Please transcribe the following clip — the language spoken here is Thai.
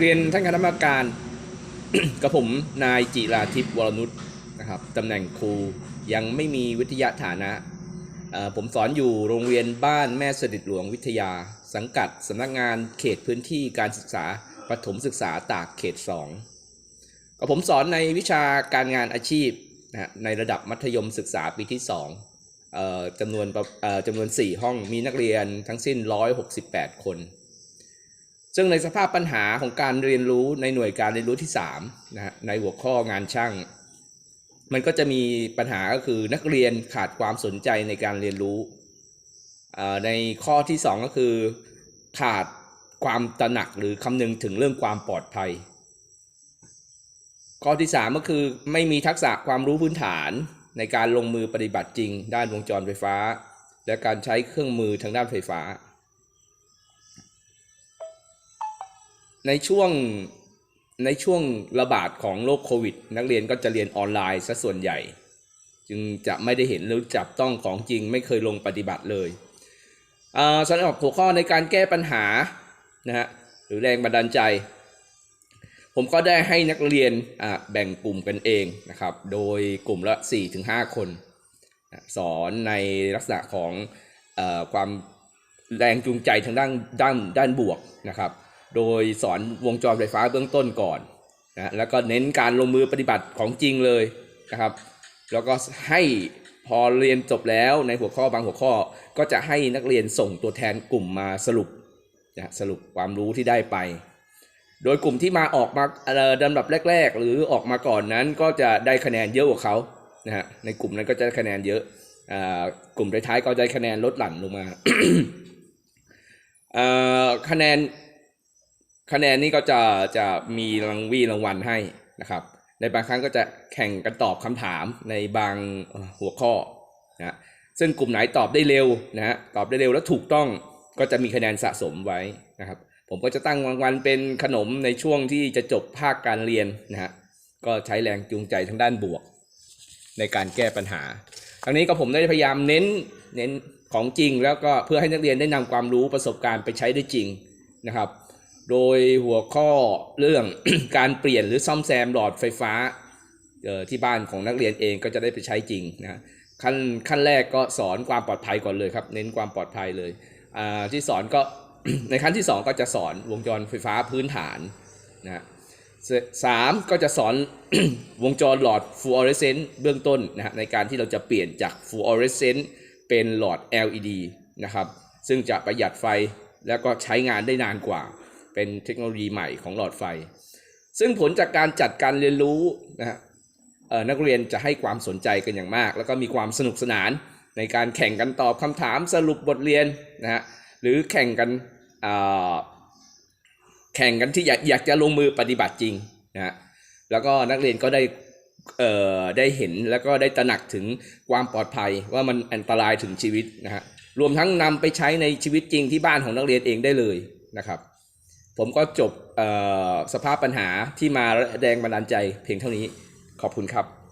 เรียนท่านคณะกรรมการกับผมนายจิราทิพย์วรนุชนะครับตำแหน่งครูยังไม่มีวิทยาฐานะ ผมสอนอยู่โรงเรียนบ้านแม่สดิดหลวงวิทยา สังกัดสำนักงานเขตพื้นที่การศึกษาประถมศึกษาตากเขต 2 กับผมสอนในวิชาการงานอาชีพนะในระดับมัธยมศึกษาปีที่2เอ่อจำนวนจำนวน 4 ห้องมีนักเรียนทั้งสิ้น 168 คน ซึ่งในสภาพปัญหาของการเรียนรู้ในหน่วยการเรียนรู้ที่3นะฮะในหัวข้องานช่าง มันก็จะมีปัญหาก็คือนักเรียนขาดความสนใจในการเรียนรู้ ในข้อที่ 2 ก็คือ ขาดความตระหนักหรือคำนึงถึงเรื่องความปลอดภัย ข้อที่ 3 ก็คือไม่มีทักษะความรู้พื้นฐานในการลงมือปฏิบัติจริง ด้านวงจรไฟฟ้า และการใช้เครื่องมือทางด้านไฟฟ้า ในช่วงในช่วงระบาดของโรคโควิด นักเรียนก็จะเรียนออนไลน์ซะส่วนใหญ่ จึงจะไม่ได้เห็นหรือจับต้องของจริงไม่เคยลงปฏิบัติเลยสำหรับหัวข้อในการแก้ปัญหานะฮะหรือแรงบันดาลใจ ผมก็ได้ให้นักเรียนแบ่งกลุ่มกันเองนะครับ โดยกลุ่มละ 4-5 คน สอนในลักษณะของอความแรงจูงใจทางด้านด้านด้านบวกนะครับ โดยสอนวงจรไฟฟ้าเบื้องต้นก่อนนะแล้วก็เน้นการลงมือปฏิบัติของจริงเลยนะครับ แล้วก็ให้พอเรียนจบแล้วในหัวข้อบางหัวข้อก็จะให้นักเรียนส่งตัวแทนกลุ่มมาสรุปนะสรุปความรู้ที่ได้ไป โดยกลุ่มที่มาออกมาอ่อลำดับแรก ๆ หรือออกมาก่อนนั้นก็จะได้คะแนนเยอะกว่าเขานะฮะในกลุ่มนั้นก็จะคะแนนเยอะอ่ากลุ่มท้ายๆก็ได้คะแนนลดหลั่นลงมาคะแนน คะแนนนี้ก็จะจะมีรางวีรางวัลให้นะครับ ในบางครั้งก็จะแข่งกันตอบคำถามในบางหัวข้อนะซึ่งกลุ่มไหนตอบได้เร็วนะฮะตอบได้เร็วและถูกต้องก็จะมีคะแนนสะสมไว้นะครับ ผมก็จะตั้งรางวัลเป็นขนมในช่วงที่จะจบภาคการเรียนนะฮะก็ใช้แรงจูงใจทางด้านบวก ในการแก้ปัญหาทั้งนี้ก็ผมได้พยายามเน้นเน้นของจริงแล้วก็เพื่อให้นักเรียนได้นำความรู้ประสบการณ์ไปใช้ได้จริงนะครับ โดยหัวข้อเรื่องการเปลี่ยนหรือซ่อมแซมหลอดไฟฟ้าออที่บ้านของนักเรียนเองก็จะได้ไปใช้จริงนะขั้นขั้นแรกก็สอนความปลอดภัยก่อนเลยครับ เน้นความปลอดภัยเลยที่สอนก็ในขั้นที่สองก็จะสอนวงจรไฟฟ้าพื้นฐานนะสสามก็จะสอนวงจรหลอดฟลูออเรสเซนต์เบื้องต้นนะฮะในการที่เราจะเปลี่ยนจากฟลูออเรสเซนต์เป็นหลอด LED นะครับซึ่งจะประหยัดไฟแล้วก็ใช้งานได้นานกว่า เป็นเทคโนโลยีใหม่ของหลอดไฟ ซึ่งผลจากการจัดการเรียนรู้นะฮะเอ่อนักเรียนจะให้ความสนใจกันอย่างมาก แล้วก็มีความสนุกสนานในการแข่งกันตอบคำถามสรุปบทเรียนนะฮะหรือแข่งกันอ่าแข่งกันที่อยากอยากจะลงมือปฏิบัติจริงนะฮะแล้วก็นักเรียนก็ได้เอ่อได้เห็นแล้วก็ได้ตระหนักถึงความปลอดภัยว่ามันอันตรายถึงชีวิตนะฮะรวมทั้งนำไปใช้ในชีวิตจริงที่บ้านของนักเรียนเองได้เลยนะครับ ผมก็จบสภาพปัญหาที่มาแรงบันดาลใจเพียงเท่านี้ขอบคุณครับ